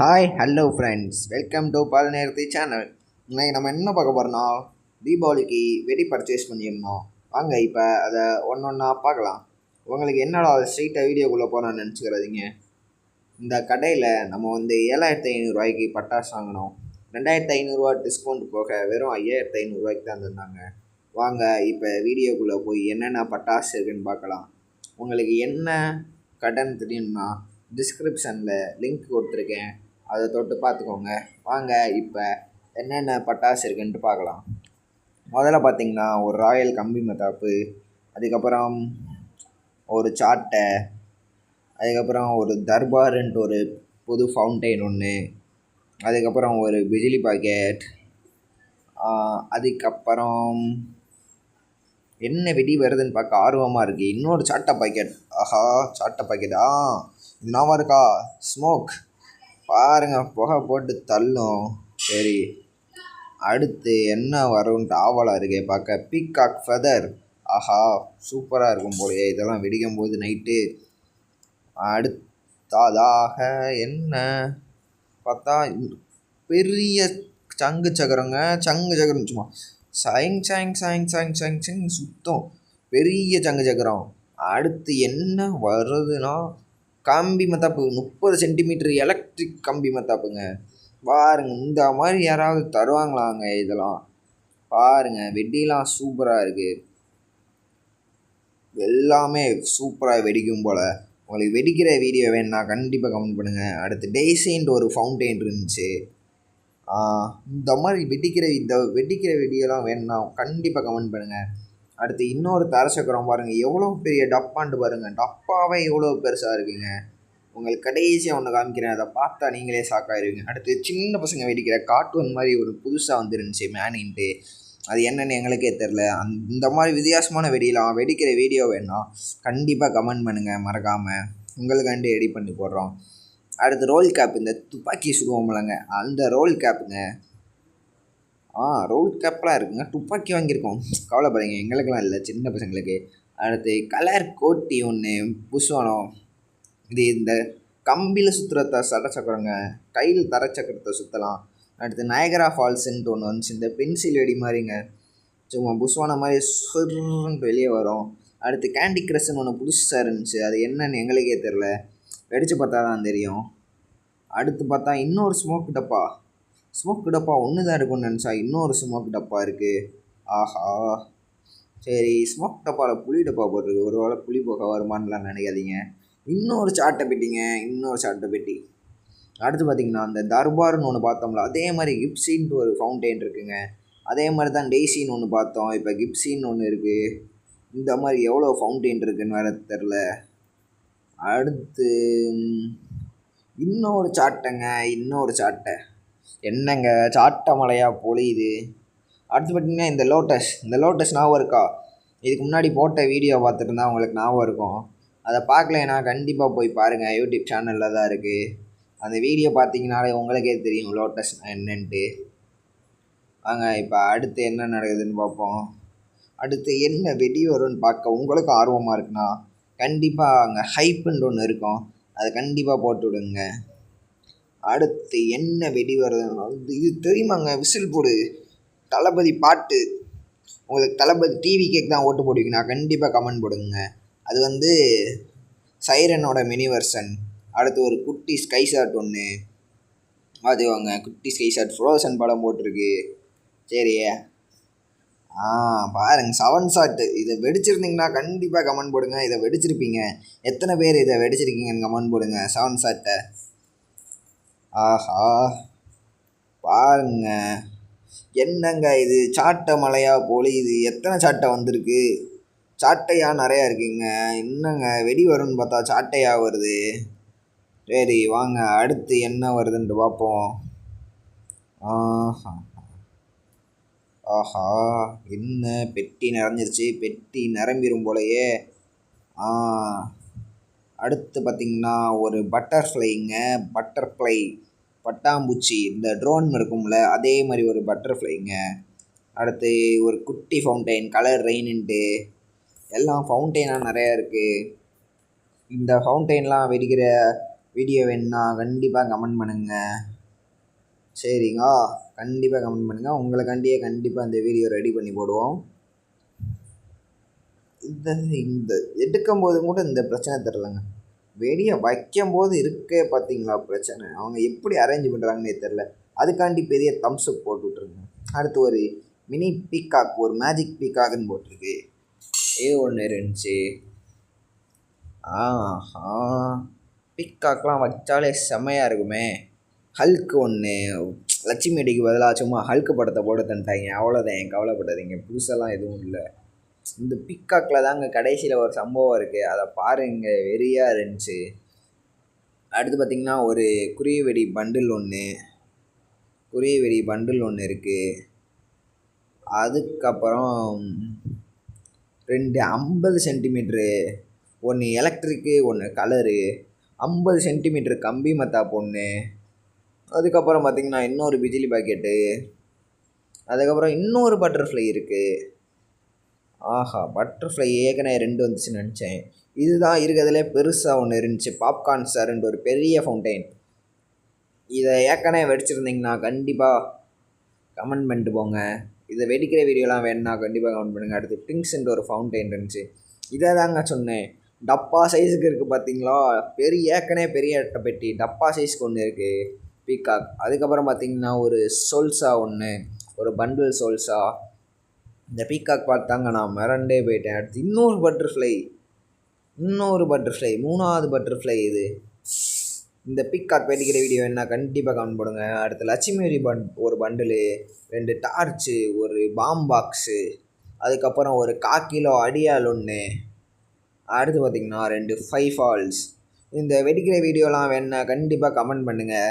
Hi hello friends welcome to பால் நேரத்தி channel இன்னைக்கு நம்ம என்ன பார்க்க போகிறோம்னா தீபாவளிக்கு வெடி பர்ச்சேஸ் பண்ணியிருந்தோம். வாங்க இப்போ அதை ஒன்று ஒன்றா பார்க்கலாம். உங்களுக்கு என்னடா ஸ்ட்ரீட்டாக வீடியோக்குள்ளே போகிறோன்னு நினச்சிக்கிறதிங்க. இந்த கடையில் நம்ம வந்து ஏழாயிரத்தி ஐநூறுரூவாய்க்கு பட்டாசு வாங்கினோம். ரெண்டாயிரத்தி ஐநூறுரூவா டிஸ்கவுண்ட் போக வெறும் ஐயாயிரத்தி ஐநூறுரூவாய்க்கு தான் தந்தாங்க. வாங்க இப்போ வீடியோக்குள்ளே போய் என்னென்ன பட்டாசு இருக்குன்னு பார்க்கலாம். உங்களுக்கு என்ன கடன் தெரியும்னா டிஸ்கிரிப்ஷனில் லிங்க் கொடுத்துருக்கேன். அதை தொட்டு பார்த்துக்கோங்க. வாங்க இப்போ என்னென்ன பட்டாசு இருக்குன்ட்டு பார்க்கலாம். முதல்ல பார்த்தீங்கன்னா ஒரு ராயல் கம்பி மத்தாப்பு அதுக்கப்புறம் ஒரு சாட்டை அதுக்கப்புறம் ஒரு தர்பாருன்ட்டு ஒரு புது ஃபவுண்டைன் ஒன்று அதுக்கப்புறம் ஒரு பிஜிலி பாக்கெட் அதுக்கப்புறம் என்ன வெடி வருதுன்னு பார்க்க ஆர்வமாக இருக்குது இன்னொரு சாட்டை பாக்கெட். ஆஹா சாட்டை பாக்கெட் ஆ இது நாவா இருக்கா? ஸ்மோக். பாருங்கள் புகை போட்டு தள்ளும். சரி. அடுத்து என்ன வரும்ன்ட்டு ஆவலாக இருக்கே பார்க்க. பீகாக் ஃபெதர் ஆஹா சூப்பராக இருக்கும் போலயே. இதெல்லாம் வெடிக்கும் போது நைட்டு அடுத்ததாக என்ன? பார்த்தா பெரிய சங்கு சக்கரங்க. சங்கு சக்கரம் சும்மா சைங் சாங் சாங் சாங் சாங் சாங் சுத்தம். பெரிய சங்கு சக்கரம். அடுத்து என்ன வருதுன்னா கம்பி மத்தாப்பு முப்பது சென்டிமீட்டர் எலக்ட்ரிக் கம்பி மத்தாப்புங்க. பாருங்க இந்த மாதிரி யாராவது தருவாங்களாங்க இதெல்லாம். பாருங்க வெடிலாம் சூப்பராக இருக்குது எல்லாமே சூப்பராக வெடிக்கும் போல். உங்களுக்கு வெடிக்கிற வீடியோ வேணுன்னா கண்டிப்பாக கமெண்ட் பண்ணுங்கள் அடுத்து டேசின்ட்டு ஒரு ஃபவுண்டெயின் இருந்துச்சு. இந்த மாதிரி வெடிக்கிற இந்த வெடிக்கிற வீடியோலாம் வேணும்னா கண்டிப்பாக கமெண்ட் பண்ணுங்கள் அடுத்து இன்னொரு தரச்சக்கரம் பாருங்கள் எவ்வளோ பெரிய டப்பான்ட்டு பாருங்கள் டப்பாவே எவ்வளோ பெருசாக இருக்குங்க. உங்களுக்கு கடைசியாக ஒன்று காமிக்கிறேன். அதை பார்த்தா நீங்களே சாக்காயிருவீங்க அடுத்து சின்ன பசங்க வெடிக்கிற கார்ட்டூன் மாதிரி ஒரு புதுசாக வந்துருந்துச்சு மேனின்ட்டு அது என்னென்னு எங்களுக்கே தெரில அந் இந்த மாதிரி வித்தியாசமான வெடியெலாம் வெடிக்கிற வீடியோ வேணும் கண்டிப்பாக கமெண்ட் பண்ணுங்கள் மறக்காமல் உங்களுக்காண்டி ரெடி பண்ணி போடுறோம். அடுத்து ரோல் கேப் இந்த துப்பாக்கி சுடுவோம்லங்க. அந்த ரோல் கேப்புங்க ஆ ரோல் கேப்லாம் இருக்குங்க. துப்பாக்கி வாங்கியிருக்கோம். கவலைப்படாதீங்க. எங்களுக்கெல்லாம் இல்லை. சின்ன பசங்களுக்கு. அடுத்து கலர் கோட்டி ஒன்று புஷ்வானம். இது இந்த கம்பியில் சுற்றுறத சட சக்கரங்க. கையில் தர சக்கரத்தை சுற்றலாம் அடுத்து நயகரா ஃபால்ஸுன்ட்டு ஒன்று வந்துச்சு. இந்த பென்சில் வெடி மாதிரிங்க. சும்மா புஷ்வானம் மாதிரி சுருன்னு வெளியே வரும். அடுத்து கேண்டி கிரஷ்னு ஒன்று புதுசாக இருந்துச்சு. அது என்னன்னு எங்களுக்கே தெரில வெடித்து பார்த்தா தான் தெரியும். அடுத்து பார்த்தா இன்னொரு ஸ்மோக் டப்பா. ஸ்மோக் டப்பா ஒன்று தான் இருக்கும்னு நினச்சா இன்னொரு ஸ்மோக் டப்பா இருக்குது ஆஹா. சரி ஸ்மோக் டப்பாவில் புளி டப்பா போட்டிருக்கு. ஒரு வேளை புளி போக வருமானலாம் நினைக்காதீங்க. இன்னொரு சாட்டை பெட்டிங்க இன்னொரு சாட்டை பெட்டி. அடுத்து பார்த்திங்கன்னா அந்த தர்பார்னு ஒன்று பார்த்தோம்ல அதே மாதிரி கிப்சின்ட்டு ஒரு ஃபவுண்டெயின் இருக்குங்க. அதே மாதிரி தான் டெய்ஸின்னு ஒன்று பார்த்தோம். இப்போ கிப்சின்னு ஒன்று இருக்குது இந்த மாதிரி எவ்வளோ ஃபவுண்டெயின் இருக்குன்னு வேறு தெரில அடுத்து இன்னொரு சாட்டைங்க இன்னொரு சாட்டை என்னங்க சாட்ட மலையாக பொழியுது அடுத்து பார்த்திங்கன்னா இந்த லோட்டஸ். இந்த லோட்டஸ் ஞாபகம் இருக்கா? இதுக்கு முன்னாடி போட்ட வீடியோ பார்த்துருந்தா உங்களுக்கு ஞாபகம் இருக்கும். அதை பார்க்கலனா கண்டிப்பாக போய் பாருங்கள் யூடியூப் சேனலில் தான் இருக்குது அந்த வீடியோ பார்த்தீங்கனாலே உங்களுக்கே தெரியும் லோட்டஸ் என்னன்ட்டு. வாங்க இப்போ அடுத்து என்ன நடக்குதுன்னு பார்ப்போம். அடுத்து என்ன வெடி வரும்னு பார்க்க உங்களுக்கு ஆர்வமாக இருக்குன்னா கண்டிப்பாக அங்கே ஹைப்புன்ற ஒன்று இருக்கும். அதை கண்டிப்பாக போட்டு விடுங்க. அடுத்து என்ன வெடி வருது இது தெரியுமாங்க? விசில் போடு. தளபதி பாட்டு. உங்களுக்கு தளபதி டிவி கேக் தான் ஓட்டு போடுவீங்கன்னா கண்டிப்பாக கமெண்ட் போடுங்க. அது வந்து சைரனோட மினி வெர்ஷன் அடுத்து ஒரு குட்டி ஸ்கை ஷாட் ஒன்று பார்த்துக்கோங்க குட்டி ஸ்கை ஷாட் ஃப்ரோசன் படம் போட்டிருக்கு. சரி ஆ பாருங்க. செவன் ஷாட்டு இதை வெடிச்சிருந்தீங்கன்னா கண்டிப்பாக கமெண்ட் போடுங்க. இதை வெடிச்சிருப்பீங்க. எத்தனை பேர் இதை வெடிச்சிருக்கீங்கன்னு கமெண்ட் போடுங்க. செவன் ஷாட்டை ஆஹா பாருங்க. என்னங்க இது? சாட்டை மலையாக பொழியுது எத்தனை சாட்டை வந்திருக்கு? சாட்டையாக நிறையா இருக்குங்க. என்னங்க வெடி வரும்னு பார்த்தா சாட்டையாக வருது. சரி வாங்க அடுத்து என்ன வருதுன்ட்டு பார்ப்போம். ஆஹா. ஆஹா என்ன பெட்டி நிறைஞ்சிருச்சு. பெட்டி நிரம்பிடும் போலையே. அடுத்து பார்த்திங்கன்னா ஒரு பட்டர்ஃப்ளைங்க பட்டர்ஃப்ளை பட்டாம்பூச்சி இந்த ட்ரோன் இருக்கும்ல அதே மாதிரி ஒரு பட்டர்ஃப்ளைங்க அடுத்து ஒரு குட்டி ஃபவுண்டைன் கலர் ரெயின்ட்டு எல்லாம் ஃபவுண்டெயினாக நிறையா இருக்குது இந்த ஃபவுண்டெயின்லாம் வெடிக்கிற வீடியோ வேணுன்னா கண்டிப்பாக கமெண்ட் பண்ணுங்கள் சரிங்களா கண்டிப்பாக கமெண்ட் பண்ணுங்கள் உங்களுக்காண்டியே கண்டிப்பாக இந்த வீடியோ ரெடி பண்ணி போடுவோம். இந்த இந்த எடுக்கும் போது கூட இந்த பிரச்சனை தெரிலங்க. வெடியை வைக்கும்போது இருக்கே பார்த்தீங்களா பிரச்சனை? அவங்க எப்படி அரேஞ்ச் பண்ணுறாங்கன்னே தெரில அதுக்காண்டி பெரிய தம்ஸ் அப் போட்டு விட்ருங்க அடுத்து ஒரு மினி பீக்காக் ஒரு மேஜிக் பீக்காக்னு போட்டிருக்கு. ஏ ஒன்று இருந்துச்சு. ஆ ஆ பீக்காக்லாம் வச்சாலே செம்மையாக இருக்குமே. ஹல்க்கு ஒன்று லட்சுமி அடிக்கு பதிலாக சும்மா ஹல்க்கு படத்தை போட்டு தந்துட்டாங்க. அவ்வளோதான் கவலைப்படாதீங்க. புதுசெல்லாம் எதுவும் இல்லை. இந்த பிக்காக்கில் தாங்க கடைசியில் ஒரு சம்பவம் இருக்குது அதை பாருங்க வெறியாக இருந்துச்சு. அடுத்து பார்த்திங்கன்னா ஒரு குருவி வெடி பண்டில் ஒன்று குருவி வெடி பண்டில் ஒன்று இருக்குது அதுக்கப்புறம் ரெண்டு ஐம்பது சென்டிமீட்ரு ஒன்று எலக்ட்ரிக்கு ஒன்று கலரு ஐம்பது சென்டிமீட்ரு கம்பி மத்தா ஒன்று அதுக்கப்புறம் பார்த்திங்கன்னா இன்னொரு பிஜிலி பாக்கெட்டு அதுக்கப்புறம் இன்னொரு பட்டர்ஃப்ளை இருக்குது ஆஹா பட்டர்ஃப்ளை ஏகனே ரெண்டு வந்துச்சுன்னு நினச்சேன். இதுதான் இருக்கிறதுலே பெருசாக ஒன்று இருந்துச்சு. பாப்கார்ன் சார்ன்ற ஒரு பெரிய ஃபவுண்டைன் இதை ஏற்கனவே வெடிச்சிருந்தீங்கன்னா கண்டிப்பாக கமெண்ட் பண்ணிட்டு போங்க. இதை வெடிக்கிற வீடியோலாம் வேணுன்னா கண்டிப்பாக கமெண்ட் பண்ணுங்கள் அடுத்து பிங்க்ஸ்ன்ற ஒரு ஃபவுண்டைன் இருந்துச்சு. இதை தாங்க சொன்னேன். டப்பா சைஸுக்கு இருக்குது பார்த்தீங்களா? பெரிய ஏற்கனவே பெரிய பெட்டி. டப்பா சைஸ்க்கு ஒன்று இருக்குது பீகாக் அதுக்கப்புறம் பார்த்தீங்கன்னா ஒரு சோல்சா ஒன்று ஒரு பண்டில் சோல்ஸா இந்த பீகாக் பார்த்தாங்க நான் மிரண்டே போயிட்டேன். அடுத்து இன்னொரு பட்டர்ஃப்ளை இன்னொரு பட்டர்ஃப்ளை மூணாவது பட்டர்ஃப்ளை இது. இந்த பீகாக் வெடிக்கிற வீடியோ என்ன கண்டிப்பாக கமெண்ட் போடுங்க. அடுத்து லட்சுமி பண் ஒரு பண்டிலு ரெண்டு டார்ச்சு ஒரு பாம் பாக்ஸு அதுக்கப்புறம் ஒரு கா கிலோ அடியால் ஒன்று. அடுத்து பார்த்திங்கன்னா ரெண்டு ஃபைவ் ஃபால்ஸ் இந்த வெடிக்கிற வீடியோலாம் வேணா கண்டிப்பாக கமெண்ட் பண்ணுங்கள்